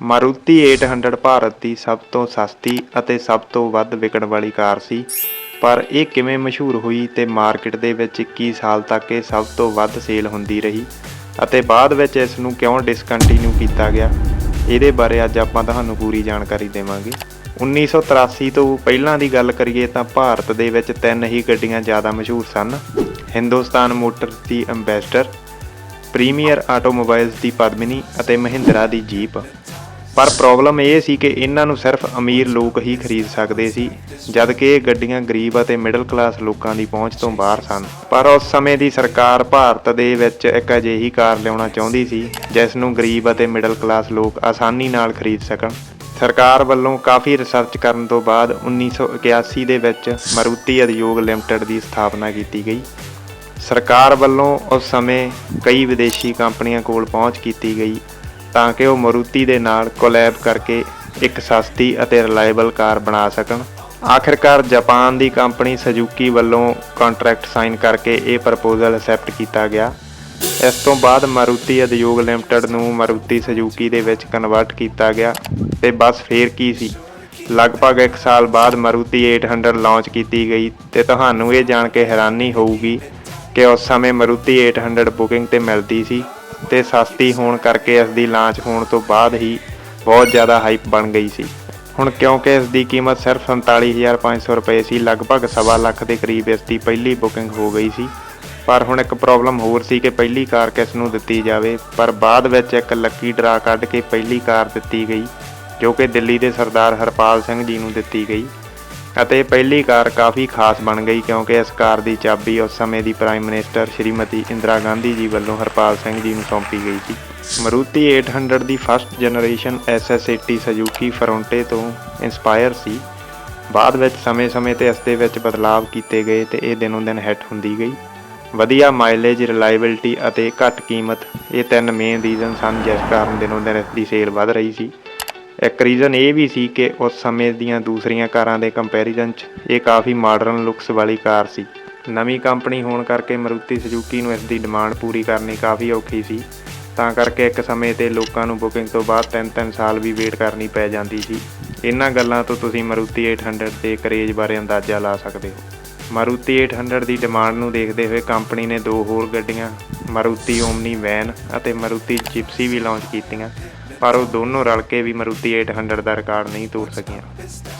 ਮਾਰੂਤੀ 800 ਭਾਰਤ ਦੀ ਸਭ ਤੋਂ ਸਸਤੀ ਅਤੇ ਸਭ ਤੋਂ ਵੱਧ ਵਿਕਣ ਵਾਲੀ ਕਾਰ ਸੀ। ਪਰ ਇਹ ਕਿਵੇਂ ਮਸ਼ਹੂਰ ਹੋਈ ਤੇ ਮਾਰਕੀਟ ਦੇ ਵਿੱਚ 21 ਸਾਲ ਤੱਕ ਇਹ ਸਭ ਤੋਂ ਵੱਧ ਸੇਲ ਹੁੰਦੀ ਰਹੀ ਅਤੇ ਬਾਅਦ ਵਿੱਚ ਇਸ ਨੂੰ ਕਿਉਂ ਡਿਸਕੰਟੀਨਿਊ ਕੀਤਾ ਗਿਆ, ਇਹਦੇ ਬਾਰੇ ਅੱਜ ਆਪਾਂ ਤੁਹਾਨੂੰ ਪੂਰੀ ਜਾਣਕਾਰੀ ਦੇਵਾਂਗੇ। 1983 ਤੋਂ ਪਹਿਲਾਂ ਦੀ ਗੱਲ ਕਰੀਏ ਤਾਂ ਭਾਰਤ ਦੇ ਵਿੱਚ ਤਿੰਨ ਹੀ ਗੱਡੀਆਂ ਜ਼ਿਆਦਾ ਮਸ਼ਹੂਰ ਸਨ, ਹਿੰਦੁਸਤਾਨ ਮੋਟਰਸ ਦੀ ਐਂਬੈਸਡਰ ਪ੍ਰੀਮੀਅਰ ਆਟੋਮੋਬਾਈਲਸ ਦੀ ਪਦਮਿਨੀ ਅਤੇ ਮਹਿੰਦਰਾ ਦੀ ਜੀਪ। ਪਰ ਪ੍ਰੋਬਲਮ ਇਹ ਸੀ ਕਿ ਇਹਨਾਂ ਨੂੰ ਸਿਰਫ ਅਮੀਰ ਲੋਕ ਹੀ ਖਰੀਦ ਸਕਦੇ ਸੀ, ਜਦ ਕਿ ਇਹ ਗੱਡੀਆਂ ਗਰੀਬ ਅਤੇ ਮਿਡਲ ਕਲਾਸ ਲੋਕਾਂ ਦੀ ਪਹੁੰਚ ਤੋਂ ਬਾਹਰ ਸਨ। ਪਰ ਉਸ ਸਮੇਂ ਦੀ ਸਰਕਾਰ ਭਾਰਤ ਦੇ ਵਿੱਚ ਇੱਕ ਅਜਿਹੀ ਕਾਰ ਲਿਆਉਣਾ ਚਾਹੁੰਦੀ ਸੀ, ਜਿਸ ਨੂੰ ਗਰੀਬ ਅਤੇ ਮਿਡਲ ਕਲਾਸ ਲੋਕ ਆਸਾਨੀ ਨਾਲ ਖਰੀਦ ਸਕਣ। ਸਰਕਾਰ ਵੱਲੋਂ ਕਾਫੀ ਰਿਸਰਚ ਕਰਨ ਤੋਂ ਬਾਅਦ 1981 ਦੇ ਵਿੱਚ ਮਾਰੂਤੀ ਉਦਯੋਗ ਲਿਮਟਿਡ ਦੀ ਸਥਾਪਨਾ ਕੀਤੀ ਗਈ। ਸਰਕਾਰ ਵੱਲੋਂ ਉਸ ਸਮੇਂ ਕਈ ਵਿਦੇਸ਼ੀ ਕੰਪਨੀਆਂ ਕੋਲ ਪਹੁੰਚ ਕੀਤੀ ਗਈ। ਤਾਂ ਕਿ ਉਹ ਮਰੂਤੀ ਦੇ ਨਾਲ ਕੋਲੈਬ ਕਰਕੇ ਇੱਕ ਸਸਤੀ ਅਤੇ ਰਿਲਾਇਬਲ ਕਾਰ ਬਣਾ ਸਕਣ। ਆਖਿਰਕਾਰ ਜਾਪਾਨ ਦੀ ਕੰਪਨੀ ਸਜੂਕੀ ਵੱਲੋਂ ਕੰਟਰੈਕਟ ਸਾਈਨ ਕਰਕੇ ਇਹ ਪ੍ਰਪੋਜ਼ਲ ਅਸੈਪਟ ਕੀਤਾ ਗਿਆ। ਇਸ ਤੋਂ ਬਾਅਦ ਮਾਰੂਤੀ ਉਦਯੋਗ ਲਿਮਟਿਡ ਨੂੰ ਮਾਰੂਤੀ ਸੁਜੂਕੀ ਦੇ ਵਿੱਚ ਕਨਵਰਟ ਕੀਤਾ ਗਿਆ ਤੇ ਬਸ ਫੇਰ ਕੀ ਸੀ? ਲਗਭਗ 1 ਸਾਲ ਬਾਅਦ ਮਾਰੂਤੀ 800 ਲਾਂਚ ਕੀਤੀ ਗਈ ਤੇ ਤੁਹਾਨੂੰ ਇਹ ਜਾਣ ਕੇ ਹੈਰਾਨੀ ਹੋਊਗੀ ਕਿ ਉਸ ਸਮੇਂ ਮਾਰੂਤੀ 800 ਬੁਕਿੰਗ ਤੇ ਮਿਲਦੀ ਸੀ। ਤੇ ਸਸਤੀ ਹੋਣ ਕਰਕੇ ਇਸ ਦੀ ਲਾਂਚ ਹੋਣ ਤੋਂ ਬਾਅਦ ਹੀ ਬਹੁਤ ਜ਼ਿਆਦਾ ਹਾਈਪ ਬਣ ਗਈ ਸੀ। ਹੁਣ ਕਿਉਂਕਿ ਇਸ ਦੀ ਕੀਮਤ ਸਿਰਫ 47500 ਰੁਪਏ ਸੀ, ਲਗਭਗ ਸਵਾ ਲੱਖ ਦੇ ਕਰੀਬ ਇਸ ਦੀ ਪਹਿਲੀ ਬੁਕਿੰਗ ਹੋ ਗਈ ਸੀ। ਪਰ ਹੁਣ ਇੱਕ ਪ੍ਰੋਬਲਮ ਹੋਰ ਸੀ ਕਿ ਪਹਿਲੀ ਕਾਰ ਕਿਸ ਨੂੰ ਦਿੱਤੀ ਜਾਵੇ, ਪਰ ਬਾਅਦ ਵਿੱਚ ਇੱਕ ਲੱਕੀ ਡਰਾ ਕੱਢ ਕੇ ਪਹਿਲੀ ਕਾਰ ਦਿੱਤੀ ਗਈ, ਜੋ ਕਿ ਦਿੱਲੀ ਦੇ ਸਰਦਾਰ ਹਰਪਾਲ ਸਿੰਘ ਜੀ ਨੂੰ ਦਿੱਤੀ ਗਈ। ਅਤੇ ਪਹਿਲੀ ਕਾਰ ਕਾਫੀ ਖਾਸ ਬਣ ਗਈ ਕਿਉਂਕਿ ਇਸ ਕਾਰ ਦੀ ਚਾਬੀ ਉਸ ਸਮੇਂ ਦੀ ਪ੍ਰਾਈਮ ਮਿਨਿਸਟਰ ਸ਼੍ਰੀਮਤੀ ਇੰਦਰਾ ਗਾਂਧੀ ਜੀ ਵੱਲੋਂ ਹਰਪਾਲ ਸਿੰਘ ਜੀ ਨੂੰ ਸੌਂਪੀ ਗਈ ਸੀ। ਮਾਰੂਤੀ 800 ਦੀ first generation SS80 Suzuki Fronte ਤੋਂ ਇਨਸਪਾਇਰ ਸੀ। ਬਾਅਦ ਵਿੱਚ ਸਮੇਂ-ਸਮੇਂ ਤੇ ਇਸ ਦੇ ਵਿੱਚ ਬਦਲਾਵ ਕੀਤੇ ਗਏ ਤੇ ਇਹ ਦਿਨੋਂ ਦਿਨ ਹਿੱਟ ਹੁੰਦੀ ਗਈ। ਵਧੀਆ ਮਾਈਲੇਜ ਰਿਲਾਇਬਿਲਟੀ ਅਤੇ ਘੱਟ ਕੀਮਤ ਇਹ ਤਿੰਨ ਮੇਨ ਰੀਜ਼ਨ ਸਨ ਜਿਸ ਕਾਰਨ ਦਿਨੋਂ ਦਿਨ ਇਸ ਦੀ ਸੇਲ ਵਧ ਰਹੀ ਸੀ। ਇੱਕ ਰੀਜ਼ਨ ਇਹ ਵੀ ਸੀ ਕਿ ਉਸ ਸਮੇਂ ਦੀਆਂ ਦੂਸਰੀਆਂ ਕਾਰਾਂ ਦੇ ਕੰਪੈਰੀਜ਼ਨ 'ਚ ਇਹ ਕਾਫੀ ਮਾਡਰਨ ਲੁੱਕਸ ਵਾਲੀ ਕਾਰ ਸੀ। ਨਵੀਂ ਕੰਪਨੀ ਹੋਣ ਕਰਕੇ ਮਾਰੂਤੀ ਸੁਜ਼ੂਕੀ ਨੂੰ ਇਸ ਦੀ ਡਿਮਾਂਡ ਪੂਰੀ ਕਰਨੀ ਕਾਫੀ ਔਖੀ ਸੀ। ਤਾਂ ਕਰਕੇ ਇੱਕ ਸਮੇਂ ਤੇ ਲੋਕਾਂ ਨੂੰ ਬੁਕਿੰਗ ਤੋਂ ਬਾਅਦ 3-3 ਸਾਲ ਵੀ ਵੇਟ ਕਰਨੀ ਪੈ ਜਾਂਦੀ ਸੀ। ਇਹਨਾਂ ਗੱਲਾਂ ਤੋਂ ਤੁਸੀਂ ਮਾਰੂਤੀ 800 ਦੇ ਕਰੇਜ ਬਾਰੇ ਅੰਦਾਜ਼ਾ ਲਾ ਸਕਦੇ ਹੋ। ਮਾਰੂਤੀ 800 ਦੀ ਡਿਮਾਂਡ ਨੂੰ ਦੇਖਦੇ ਹੋਏ ਕੰਪਨੀ ਨੇ ਦੋ ਹੋਰ ਗੱਡੀਆਂ, ਮਾਰੂਤੀ ਓਮਨੀ ਵੈਨ ਅਤੇ ਮਾਰੂਤੀ ਜਿਪਸੀ ਵੀ ਲਾਂਚ ਕੀਤੀਆਂ। ਪਰ ਉਹ ਦੋਨੋਂ ਰਲ ਕੇ ਵੀ ਮਾਰੂਤੀ 800 ਦਾ ਰਿਕਾਰਡ ਨਹੀਂ ਤੋੜ ਸਕੀਆਂ।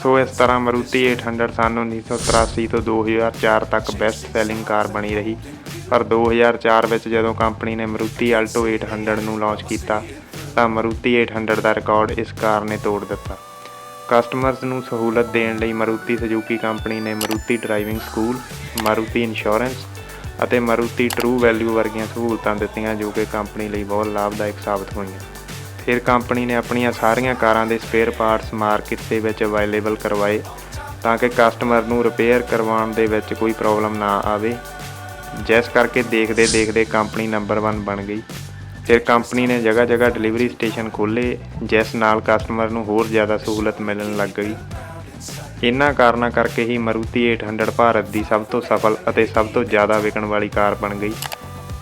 ਸੋ ਇਸ ਤਰ੍ਹਾਂ ਮਾਰੂਤੀ 800 ਸਨ 1983 ਤੋਂ 2004 ਤੱਕ ਬੈਸਟ ਸੈਲਿੰਗ ਕਾਰ ਬਣੀ ਰਹੀ। ਪਰ 2004 ਵਿੱਚ ਜਦੋਂ ਕੰਪਨੀ ਨੇ ਮਾਰੂਤੀ ਆਲਟੋ 800 ਨੂੰ ਲਾਂਚ ਕੀਤਾ, ਤਾਂ ਮਾਰੂਤੀ 800 ਦਾ ਰਿਕਾਰਡ ਇਸ ਕਾਰ ਨੇ ਤੋੜ ਦਿੱਤਾ। ਕਸਟਮਰਸ ਨੂੰ ਸਹੂਲਤ ਦੇਣ ਲਈ ਮਾਰੂਤੀ ਸੁਜ਼ੂਕੀ ਕੰਪਨੀ ਨੇ Maruti driving school Maruti insurance ਅਤੇ ਮਾਰੂਤੀ ਟਰੂ ਵੈਲਿਊ ਵਰਗੀਆਂ ਸਹੂਲਤਾਂ ਦਿੱਤੀਆਂ, ਜੋ ਕਿ ਕੰਪਨੀ ਲਈ ਬਹੁਤ ਲਾਭਦਾਇਕ ਸਾਬਤ ਹੋਈਆਂ। ਫਿਰ ਕੰਪਨੀ ਨੇ ਆਪਣੀਆਂ ਸਾਰੀਆਂ ਕਾਰਾਂ ਦੇ ਸਪੇਅਰ ਪਾਰਟਸ ਮਾਰਕੀਟ ਦੇ ਵਿੱਚ ਅਵੇਲੇਬਲ ਕਰਵਾਏ ਤਾਂ ਕਿ ਕਸਟਮਰ ਨੂੰ ਰਿਪੇਅਰ ਕਰਵਾਉਣ ਦੇ ਵਿੱਚ ਕੋਈ ਪ੍ਰੋਬਲਮ ਨਾ ਆਵੇ। ਜਿਸ ਕਰਕੇ ਦੇਖਦੇ ਦੇਖਦੇ ਕੰਪਨੀ ਨੰਬਰ 1 ਬਣ ਗਈ। ਫਿਰ ਕੰਪਨੀ ਨੇ ਜਗ੍ਹਾ ਜਗ੍ਹਾ ਡਿਲੀਵਰੀ ਸਟੇਸ਼ਨ ਖੋਲ੍ਹੇ, ਜਿਸ ਨਾਲ ਕਸਟਮਰ ਨੂੰ ਹੋਰ ਜ਼ਿਆਦਾ ਸਹੂਲਤ ਮਿਲਣ ਲੱਗ ਗਈ। ਇਹਨਾਂ ਕਾਰਨਾਂ ਕਰਕੇ ਹੀ ਮਾਰੂਤੀ 800 ਭਾਰਤ ਦੀ ਸਭ ਤੋਂ ਸਫਲ ਅਤੇ ਸਭ ਤੋਂ ਜ਼ਿਆਦਾ ਵਿਕਣ ਵਾਲੀ ਕਾਰ ਬਣ ਗਈ।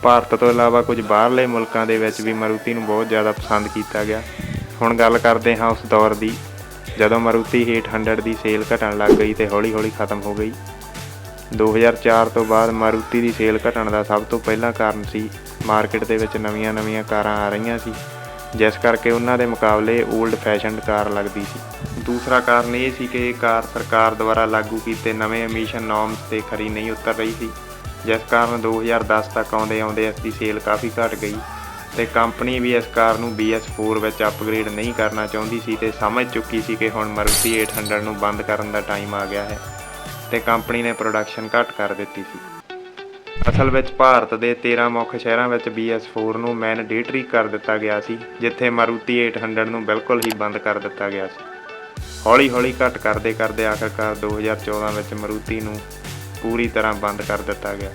ਭਾਰਤ ਤੋਂ ਇਲਾਵਾ ਕੁਝ ਬਾਹਰਲੇ ਮੁਲਕਾਂ ਦੇ ਵਿੱਚ ਵੀ ਮਾਰੂਤੀ ਨੂੰ ਬਹੁਤ ਜ਼ਿਆਦਾ ਪਸੰਦ ਕੀਤਾ ਗਿਆ। ਹੁਣ ਗੱਲ ਕਰਦੇ ਹਾਂ ਉਸ ਦੌਰ ਦੀ, ਜਦੋਂ ਮਾਰੂਤੀ 800 ਦੀ ਸੇਲ ਘਟਣ ਲੱਗ ਗਈ ਤੇ ਹੌਲੀ-ਹੌਲੀ ਖਤਮ ਹੋ ਗਈ। 2004 ਤੋਂ ਬਾਅਦ ਮਾਰੂਤੀ ਦੀ ਸੇਲ ਘਟਣ ਦਾ ਸਭ ਤੋਂ ਪਹਿਲਾ ਕਾਰਨ ਸੀ, ਮਾਰਕੀਟ ਦੇ ਵਿੱਚ ਨਵੀਆਂ-ਨਵੀਆਂ ਕਾਰਾਂ ਆ ਰਹੀਆਂ ਸੀ, ਜਿਸ ਕਰਕੇ ਉਹਨਾਂ ਦੇ ਮੁਕਾਬਲੇ 올ਡ ਫੈਸ਼ਨਡ ਕਾਰ ਲੱਗਦੀ ਸੀ। ਦੂਸਰਾ ਕਾਰਨ ਇਹ ਸੀ ਕਿ ਇਹ ਕਾਰ ਸਰਕਾਰ ਦੁਆਰਾ ਲਾਗੂ ਕੀਤੇ ਨਵੇਂ ਐਮਿਸ਼ਨ ਨਾਰਮਸ ਤੇ ਖਰੀ ਨਹੀਂ ਉਤਰ ਰਹੀ ਸੀ। ਜਿਸ ਕਾਰਨ 2010 ਤੱਕ ਆਉਂਦੇ ਆਉਂਦੇ ਇਸ ਦੀ ਸੇਲ ਕਾਫੀ ਘਟ ਗਈ ਤੇ ਕੰਪਨੀ ਵੀ ਇਸ ਕਾਰ ਨੂੰ BS4 ਵਿੱਚ ਅਪਗ੍ਰੇਡ ਨਹੀਂ ਕਰਨਾ ਚਾਹੁੰਦੀ ਸੀ ਤੇ ਸਮਝ ਚੁੱਕੀ ਸੀ ਕਿ ਹੁਣ ਮਾਰੂਤੀ 800 ਨੂੰ ਬੰਦ ਕਰਨ ਦਾ ਟਾਈਮ ਆ ਗਿਆ ਹੈ ਤੇ ਕੰਪਨੀ ਨੇ ਪ੍ਰੋਡਕਸ਼ਨ ਘੱਟ ਕਰ ਦਿੱਤੀ ਸੀ। ਅਸਲ ਵਿੱਚ ਭਾਰਤ ਦੇ 13 ਮੁੱਖ ਸ਼ਹਿਰਾਂ ਵਿੱਚ BS4 ਨੂੰ ਮੈਂਡੇਟਰੀ ਕਰ ਦਿੱਤਾ ਗਿਆ ਸੀ, ਜਿੱਥੇ ਮਾਰੂਤੀ 800 ਨੂੰ ਬਿਲਕੁਲ ਹੀ ਬੰਦ ਕਰ ਦਿੱਤਾ ਗਿਆ ਸੀ। ਹੌਲੀ-ਹੌਲੀ ਘੱਟ ਕਰਦੇ ਕਰਦੇ ਆਖਰਕਾਰ 2014 ਵਿੱਚ ਮਾਰੂਤੀ ਨੂੰ ਪੂਰੀ ਤਰ੍ਹਾਂ ਬੰਦ ਕਰ ਦਿੱਤਾ ਗਿਆ।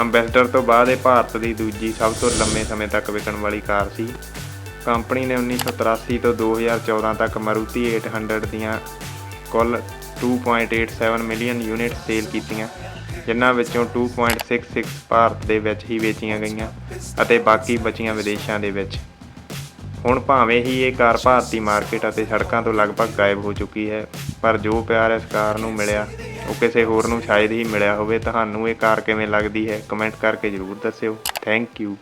ਅੰਬੈਸਡਰ ਤੋਂ ਬਾਅਦ ਇਹ ਭਾਰਤ ਦੀ ਦੂਜੀ ਸਭ ਤੋਂ ਲੰਮੇ ਸਮੇਂ ਤੱਕ ਵਿਕਣ ਵਾਲੀ ਕਾਰ ਸੀ। ਕੰਪਨੀ ਨੇ 1983 ਤੋਂ 2014 ਤੱਕ ਮਾਰੂਤੀ 800 ਦੀਆਂ ਕੁੱਲ 2.87 ਮਿਲੀਅਨ ਯੂਨਿਟ ਸੇਲ ਕੀਤੀਆਂ, ਜਿਨ੍ਹਾਂ ਵਿੱਚੋਂ 2.66 ਭਾਰਤ ਦੇ ਵਿੱਚ ਹੀ ਵੇਚੀਆਂ ਗਈਆਂ ਅਤੇ ਬਾਕੀ ਬਚੀਆਂ ਵਿਦੇਸ਼ਾਂ ਦੇ ਵਿੱਚ। ਹੁਣ ਭਾਵੇਂ ਹੀ ਇਹ ਕਾਰ ਭਾਰਤੀ ਮਾਰਕੀਟ ਅਤੇ ਸੜਕਾਂ ਤੋਂ ਲਗਭਗ ਗਾਇਬ ਹੋ ਚੁੱਕੀ ਹੈ, ਪਰ ਜੋ ਪਿਆਰ ਇਸ ਕਾਰ ਨੂੰ ਮਿਲਿਆ ਉਹ ਕਿਸੇ ਹੋਰ ਨੂੰ ਸ਼ਾਇਦ ਹੀ ਮਿਲਿਆ ਹੋਵੇ, ਤੁਹਾਨੂੰ ਇਹ ਕਾਰ ਕਿਵੇਂ ਲੱਗਦੀ ਹੈ? ਕਮੈਂਟ ਕਰਕੇ ਜ਼ਰੂਰ ਦੱਸਿਓ। Thank you